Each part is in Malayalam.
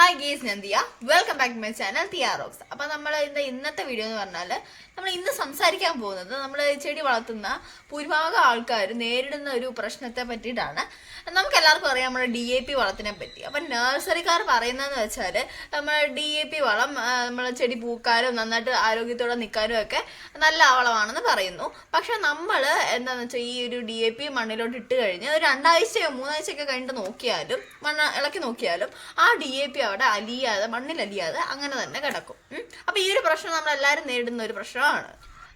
Hi guys നന്ദിയ welcome back to my channel R rocks അപ്പൊ നമ്മൾ ഇന്ന് ഇന്നത്തെ വീഡിയോ എന്ന് പറഞ്ഞാൽ നമ്മൾ ഇന്ന് സംസാരിക്കാൻ പോകുന്നത് നമ്മൾ ചെടി വളർത്തുന്ന ഭൂരിഭാഗം ആൾക്കാർ നേരിടുന്ന ഒരു പ്രശ്നത്തെ പറ്റിയിട്ടാണ്. നമുക്ക് എല്ലാവർക്കും അറിയാം നമ്മുടെ ഡി എ പി വളത്തിനെ പറ്റി. അപ്പം നഴ്സറിക്കാർ പറയുന്നതെന്ന് വെച്ചാൽ നമ്മൾ ഡി എ പി വളം നമ്മൾ ചെടി പൂക്കാനും നന്നായിട്ട് ആരോഗ്യത്തോടെ നിൽക്കാനും ഒക്കെ നല്ല വളമാണെന്ന് പറയുന്നു. പക്ഷെ നമ്മൾ എന്താണെന്ന് വെച്ചാൽ ഈ ഒരു ഡി എ പി മണ്ണിലോട്ട് ഇട്ട് കഴിഞ്ഞ് ഒരു രണ്ടാഴ്ചയോ മൂന്നാഴ്ചയൊക്കെ കഴിഞ്ഞിട്ട് നോക്കിയാലും മണ്ണ് ഇളക്കി നോക്കിയാലും ആ ഡി എ പി അവിടെ അലിയാതെ മണ്ണിൽ അലിയാതെ അങ്ങനെ തന്നെ കിടക്കും. അപ്പോൾ അപ്പൊ ഈ ഒരു പ്രശ്നം നമ്മൾ എല്ലാവരും നേരിടുന്ന ഒരു പ്രശ്നമാണ്.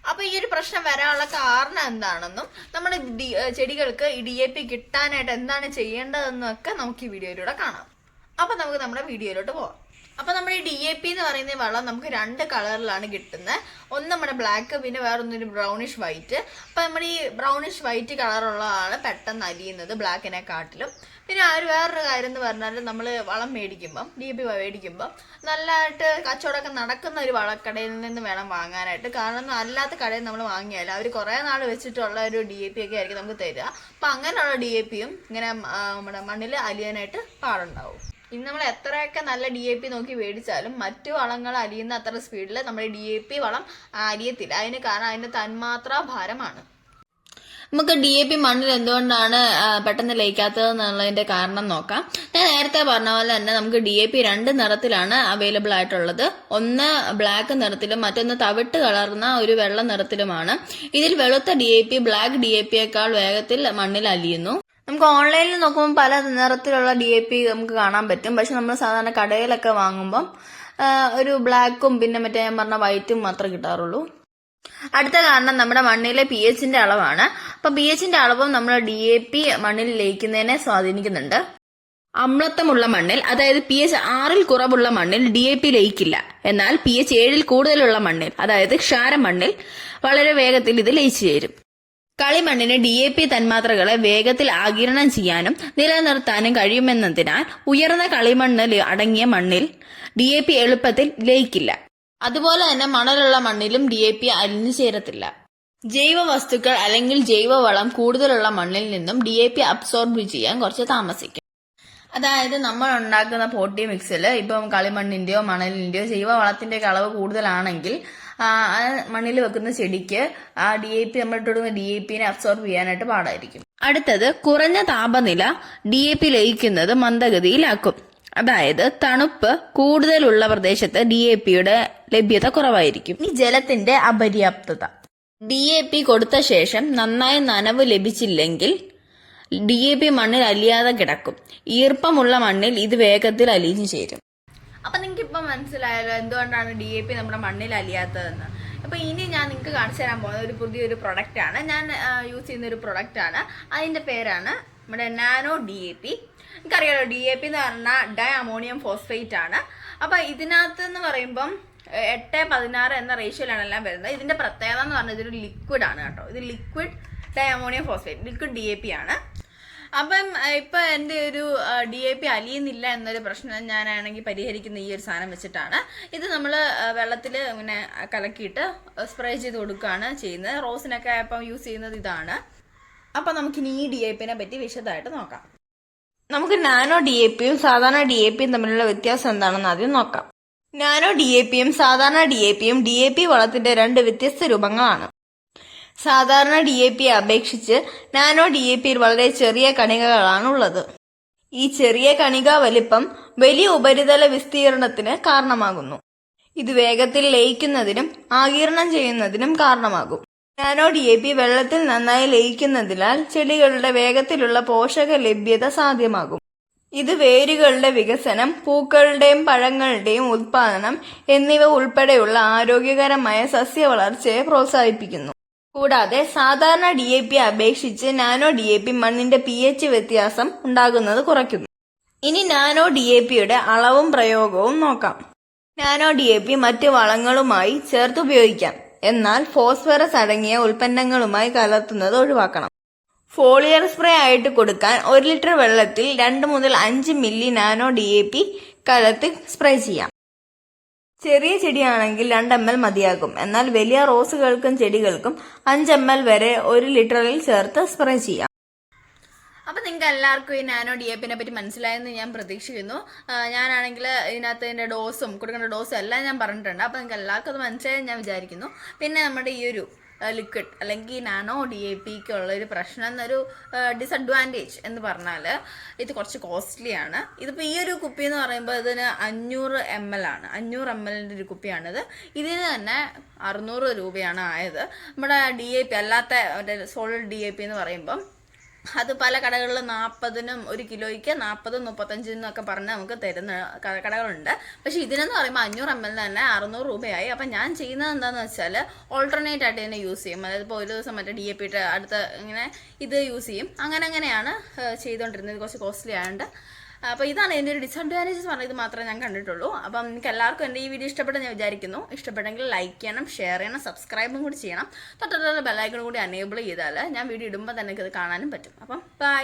അപ്പൊ ഈ ഒരു പ്രശ്നം വരാനുള്ള കാരണം എന്താണെന്നും നമ്മുടെ ചെടികൾക്ക് ഡി എ പി കിട്ടാനായിട്ട് എന്താണ് ചെയ്യേണ്ടതെന്നൊക്കെ നമുക്ക് ഈ വീഡിയോയിലൂടെ കാണാം. അപ്പൊ നമുക്ക് നമ്മുടെ വീഡിയോയിലോട്ട് പോവാം. അപ്പൊ നമ്മുടെ ഡി എ പി എന്ന് പറയുന്ന വളം നമുക്ക് രണ്ട് കളറിലാണ് കിട്ടുന്നത്. ഒന്ന് നമ്മുടെ ബ്ലാക്ക് പിന്നെ വേറൊന്നൊരു ബ്രൗണിഷ് വൈറ്റ് അപ്പൊ നമ്മുടെ ഈ ബ്രൗണിഷ് വൈറ്റ് കളറുള്ളതാണ് പെട്ടെന്ന് അലിയുന്നത് ബ്ലാക്കിനെ കാട്ടിലും. പിന്നെ ആ ഒരു വേറൊരു കാര്യം എന്ന് പറഞ്ഞാൽ നമ്മൾ വളം മേടിക്കുമ്പം ഡി പി മേടിക്കുമ്പം നല്ലതായിട്ട് കച്ചവടമൊക്കെ നടക്കുന്ന ഒരു വളക്കടയിൽ നിന്ന് വേണം വാങ്ങാനായിട്ട്. കാരണം അല്ലാത്ത കടയിൽ നമ്മൾ വാങ്ങിയാൽ അവർ കുറേ നാൾ വെച്ചിട്ടുള്ള ഒരു ഡി എ പി ഒക്കെ ആയിരിക്കും നമുക്ക് തരിക. അപ്പം അങ്ങനെയുള്ള ഡി എ പിയും ഇങ്ങനെ നമ്മുടെ മണ്ണിൽ അലിയാനായിട്ട് പാടുണ്ടാവും. ഇനി നമ്മൾ എത്രയൊക്കെ നല്ല ഡി എ പി നോക്കി മേടിച്ചാലും മറ്റു വളങ്ങൾ അലിയുന്ന അത്ര സ്പീഡിൽ നമ്മൾ ഡി എ പി വളം അലിയത്തില്ല. അതിന് കാരണം അതിന്റെ തന്മാത്ര ഭാരമാണ്. നമുക്ക് ഡി എ പി മണ്ണിൽ എന്തുകൊണ്ടാണ് പെട്ടെന്ന് ലയിക്കാത്തത് എന്നുള്ളതിന്റെ കാരണം നോക്കാം. ഞാൻ നേരത്തെ പറഞ്ഞ പോലെ തന്നെ നമുക്ക് ഡി എ പി രണ്ട് നിറത്തിലാണ് അവൈലബിൾ ആയിട്ടുള്ളത്. ഒന്ന് ബ്ലാക്ക് നിറത്തിലും മറ്റൊന്ന് തവിട്ട് കളർന്ന ഒരു വെള്ള നിറത്തിലുമാണ്. ഇതിൽ വെളുത്ത D A P black D A പിയേക്കാൾ വേഗത്തിൽ മണ്ണിൽ അലിയുന്നു. നമുക്ക് ഓൺലൈനിൽ നോക്കുമ്പോൾ പല നിറത്തിലുള്ള ഡി എ പി നമുക്ക് കാണാൻ പറ്റും. പക്ഷെ നമ്മൾ സാധാരണ കടയിലൊക്കെ വാങ്ങുമ്പം ഒരു ബ്ലാക്കും പിന്നെ മറ്റേ ഞാൻ പറഞ്ഞ വൈറ്റും മാത്രമേ കിട്ടാറുള്ളൂ. അടുത്ത കാരണം നമ്മുടെ മണ്ണിലെ പി എച്ചിന്റെ അളവാണ്. അപ്പൊ പി എച്ചിന്റെ അളവും നമ്മൾ ഡി എ പി മണ്ണിൽ ലയിക്കുന്നതിനെ സ്വാധീനിക്കുന്നുണ്ട്. അമ്ലത്വമുള്ള മണ്ണിൽ അതായത് പി എച്ച് ആറിൽ കുറവുള്ള മണ്ണിൽ ഡി എ പി ലയിക്കില്ല. എന്നാൽ പി എച്ച് ഏഴിൽ കൂടുതലുള്ള മണ്ണിൽ അതായത് ക്ഷാര മണ്ണിൽ വളരെ വേഗത്തിൽ ഇത് ലയിച്ചു ചേരും. കളിമണ്ണിന് ഡി എ പി തന്മാത്രകളെ വേഗത്തിൽ ആകിരണം ചെയ്യാനും നിലനിർത്താനും കഴിയുമെന്നതിനാൽ ഉയർന്ന കളിമണ്ണ് അടങ്ങിയ മണ്ണിൽ ഡി എ പി എളുപ്പത്തിൽ ലയിക്കില്ല. അതുപോലെ തന്നെ മണലുള്ള മണ്ണിലും ഡി എ പി അലിഞ്ഞു ചേരത്തില്ല. ജൈവ വസ്തുക്കൾ അല്ലെങ്കിൽ ജൈവവളം കൂടുതലുള്ള മണ്ണിൽ നിന്നും ഡി എ പി അബ്സോർബ് ചെയ്യാൻ കുറച്ച് താമസിക്കും. അതായത് നമ്മൾ ഉണ്ടാക്കുന്ന പോട്ടി മിക്സിൽ ഇപ്പം കളിമണ്ണിന്റെയോ മണലിന്റെയോ ജൈവ വളത്തിന്റെ അളവ് കൂടുതലാണെങ്കിൽ മണ്ണിൽ വെക്കുന്ന ചെടിക്ക് ആ ഡി എ പി നമ്മൾ ഇട്ടുകൊടുക്കുന്ന ഡി എ പിനെ അബ്സോർബ് ചെയ്യാനായിട്ട് പാടായിരിക്കും. അടുത്തത് കുറഞ്ഞ താപനില ഡി എ പി ലയിക്കുന്നത് മന്ദഗതിയിലാക്കും. അതായത് തണുപ്പ് കൂടുതലുള്ള പ്രദേശത്ത് ഡി എ പിയുടെ ലഭ്യത കുറവായിരിക്കും. ഈ ജലത്തിന്റെ അപര്യാപ്തത. ഡി എ പി കൊടുത്ത ശേഷം നന്നായി നനവ് ലഭിച്ചില്ലെങ്കിൽ ഡി എ പി മണ്ണിൽ അലിയാതെ കിടക്കും. ഈർപ്പമുള്ള മണ്ണിൽ ഇത് വേഗത്തിൽ അലിഞ്ഞു ചേരും. അപ്പൊ നിങ്ങൾക്ക് ഇപ്പൊ മനസ്സിലായല്ലോ എന്തുകൊണ്ടാണ് ഡി എ പി നമ്മുടെ മണ്ണിൽ അലിയാത്തതെന്ന്. അപ്പൊ ഇനി ഞാൻ നിങ്ങൾക്ക് കാണിച്ചു തരാൻ പോകുന്ന ഒരു പുതിയൊരു പ്രൊഡക്റ്റ് ആണ്. ഞാൻ യൂസ് ചെയ്യുന്ന ഒരു പ്രൊഡക്റ്റ് ആണ്. അതിന്റെ പേരാണ് നമ്മുടെ നാനോ ഡി എ പി നിങ്ങൾക്കറിയാലോ ഡി എ പി എന്ന് പറഞ്ഞാൽ ഡൈ അമോണിയം ഫോസ്ഫേറ്റ് ആണ്. അപ്പൊ ഇതിനകത്ത് എന്ന് പറയുമ്പം എട്ട് പതിനാറ് എന്ന റേഷ്യോയിലാണ് എല്ലാം വരുന്നത്. ഇതിന്റെ പ്രത്യേകത എന്ന് പറഞ്ഞാൽ ഇതൊരു ലിക്വിഡ് ആണ് കേട്ടോ. ഇത് liquid diammonium phosphate liquid D A P ആണ്. അപ്പം ഇപ്പൊ എന്റെ ഒരു ഡി ഐ പി അലിയുന്നില്ല എന്നൊരു പ്രശ്നം ഞാനാണെങ്കിൽ പരിഹരിക്കുന്ന ഈ ഒരു സാധനം വെച്ചിട്ടാണ്. ഇത് നമ്മൾ വെള്ളത്തിൽ ഇങ്ങനെ കലക്കിയിട്ട് സ്പ്രേ ചെയ്ത് കൊടുക്കുകയാണ് ചെയ്യുന്നത്. റോസിനൊക്കെ ഇപ്പം യൂസ് ചെയ്യുന്നത് ഇതാണ്. അപ്പൊ നമുക്ക് ഇനി ഈ ഡി ഐ പിനെ പറ്റി വിശദമായിട്ട് നോക്കാം. നമുക്ക് നാനോ ഡി എ പിയും സാധാരണ ഡി എ പിയും തമ്മിലുള്ള വ്യത്യാസം എന്താണെന്ന് ആദ്യം നോക്കാം. നാനോ ഡി എ പിയും സാധാരണ ഡി എ പിയും ഡി എ പി വളത്തിന്റെ രണ്ട് വ്യത്യസ്ത രൂപങ്ങളാണ്. സാധാരണ ഡി എ പിയെ അപേക്ഷിച്ച് നാനോ ഡി എ പിയിൽ വളരെ ചെറിയ കണികകളാണുള്ളത്. ഈ ചെറിയ കണിക വലിപ്പം വലിയ ഉപരിതല വിസ്തീർണത്തിന് കാരണമാകുന്നു. ഇത് വേഗത്തിൽ ലയിക്കുന്നതിനും ആകീർണം ചെയ്യുന്നതിനും കാരണമാകും. നാനോ ഡി എ പി വെള്ളത്തിൽ നന്നായി ലയിക്കുന്നതിനാൽ ചെടികളുടെ വേഗത്തിലുള്ള പോഷക ലഭ്യത സാധ്യമാകും. ഇത് വേരുകളുടെ വികസനം പൂക്കളുടെയും പഴങ്ങളുടെയും ഉത്പാദനം എന്നിവ ഉൾപ്പെടെയുള്ള ആരോഗ്യകരമായ സസ്യ വളർച്ചയെ പ്രോത്സാഹിപ്പിക്കുന്നു. കൂടാതെ സാധാരണ ഡി എ പി അപേക്ഷിച്ച് നാനോ ഡി എ പി മണ്ണിന്റെ പി എച്ച് വ്യത്യാസം ഉണ്ടാകുന്നത് കുറയ്ക്കുന്നു. ഇനി നാനോ ഡി എ പിയുടെ അളവും പ്രയോഗവും നോക്കാം. നാനോ ഡി എ പി മറ്റ് വളങ്ങളുമായി ചേർത്ത് ഉപയോഗിക്കാം. എന്നാൽ ഫോസ്ഫറസ് അടങ്ങിയ ഉൽപ്പന്നങ്ങളുമായി കലർത്തുന്നത് ഒഴിവാക്കണം. ഫോളിയർ സ്പ്രേ ആയിട്ട് കൊടുക്കാൻ ഒരു ലിറ്റർ വെള്ളത്തിൽ രണ്ട് മുതൽ അഞ്ച് milli nano D A P കലർത്തി സ്പ്രേ ചെയ്യാം. ചെറിയ ചെടിയാണെങ്കിൽ രണ്ട് എം എൽ മതിയാകും. എന്നാൽ വലിയ റോസുകൾക്കും ചെടികൾക്കും അഞ്ച് എം എൽ വരെ ഒരു ലിറ്ററിൽ ചേർത്ത് സ്പ്രേ ചെയ്യാം. അപ്പം നിങ്ങൾക്ക് എല്ലാവർക്കും ഈ നാനോ ഡി എപ്പിനെ പറ്റി മനസ്സിലായെന്ന് ഞാൻ പ്രതീക്ഷിക്കുന്നു. ഞാനാണെങ്കിൽ ഇതിനകത്ത് ഇതിന്റെ ഡോസും കൊടുക്കേണ്ട ഡോസും എല്ലാം ഞാൻ പറഞ്ഞിട്ടുണ്ട്. അപ്പോൾ നിങ്ങൾക്ക് എല്ലാവർക്കും അത് മനസ്സിലായെന്ന് ഞാൻ വിചാരിക്കുന്നു. പിന്നെ നമ്മുടെ ഈ ഒരു ലിക്വിഡ് അല്ലെങ്കിൽ നാനോ ഡി എ പിക്ക് ഉള്ളൊരു പ്രശ്നം എന്നൊരു ഡിസഡ്വാന്റേജ് എന്ന് പറഞ്ഞാൽ ഇത് കുറച്ച് കോസ്റ്റ്ലിയാണ് ഇതിപ്പോൾ ഈ ഒരു കുപ്പി എന്ന് പറയുമ്പോൾ ഇതിന് അഞ്ഞൂറ് എം എൽ ആണ്. അഞ്ഞൂറ് എം എല്ലിന്റെ ഒരു കുപ്പിയാണിത്. ഇതിന് തന്നെ അറുന്നൂറ് രൂപയാണ് ആയത്. നമ്മുടെ ഡി എ പി അല്ലാത്ത മറ്റേ സോളിഡ് ഡി എ പി എന്ന് പറയുമ്പം അത് പല കടകളിലും നാൽപ്പതിനും ഒരു കിലോയ്ക്ക് നാൽപ്പതും മുപ്പത്തഞ്ചിനും ഒക്കെ പറഞ്ഞ് നമുക്ക് തരുന്ന കടകളുണ്ട്. പക്ഷേ ഇതിനെന്ന് പറയുമ്പോൾ അഞ്ഞൂറ് എം എൽ തന്നെ അറുന്നൂറ് രൂപയായി. അപ്പം ഞാൻ ചെയ്യുന്നത് എന്താണെന്ന് വെച്ചാൽ ഓൾട്ടർനേറ്റ് ആയിട്ട് തന്നെ യൂസ് ചെയ്യും. അതായത് ഇപ്പോൾ ഒരു ദിവസം മറ്റേ ഡി എ പി അടുത്ത ഇങ്ങനെ ഇത് യൂസ് ചെയ്യും. അങ്ങനെ അങ്ങനെയാണ് ചെയ്തുകൊണ്ടിരുന്നത് കുറച്ച് കോസ്റ്റ്ലി ആയതുകൊണ്ട് അപ്പോൾ ഇതാണ് എന്റെ ഒരു ഡിസഡ്വാന്റേജസ് പറഞ്ഞത് മാത്രമേ ഞാൻ കണ്ടിട്ടുള്ളൂ. അപ്പം നിങ്ങൾക്ക് എല്ലാവർക്കും എന്റെ ഈ വീഡിയോ ഇഷ്ടപ്പെട്ടെന്ന് ഞാൻ വിചാരിക്കുന്നു. ഇഷ്ടപ്പെട്ടെങ്കിൽ ലൈക്ക് ചെയ്യണം ഷെയർ ചെയ്യണം സബ്സ്ക്രൈബും കൂടി ചെയ്യണം. തൊട്ടുള്ള ബെല്ലൈക്കൺ കൂടി അനേബിൾ ചെയ്താൽ ഞാൻ വീഡിയോ ഇടുമ്പോൾ തന്നെ ഇത് കാണാനും പറ്റും. അപ്പം ബൈ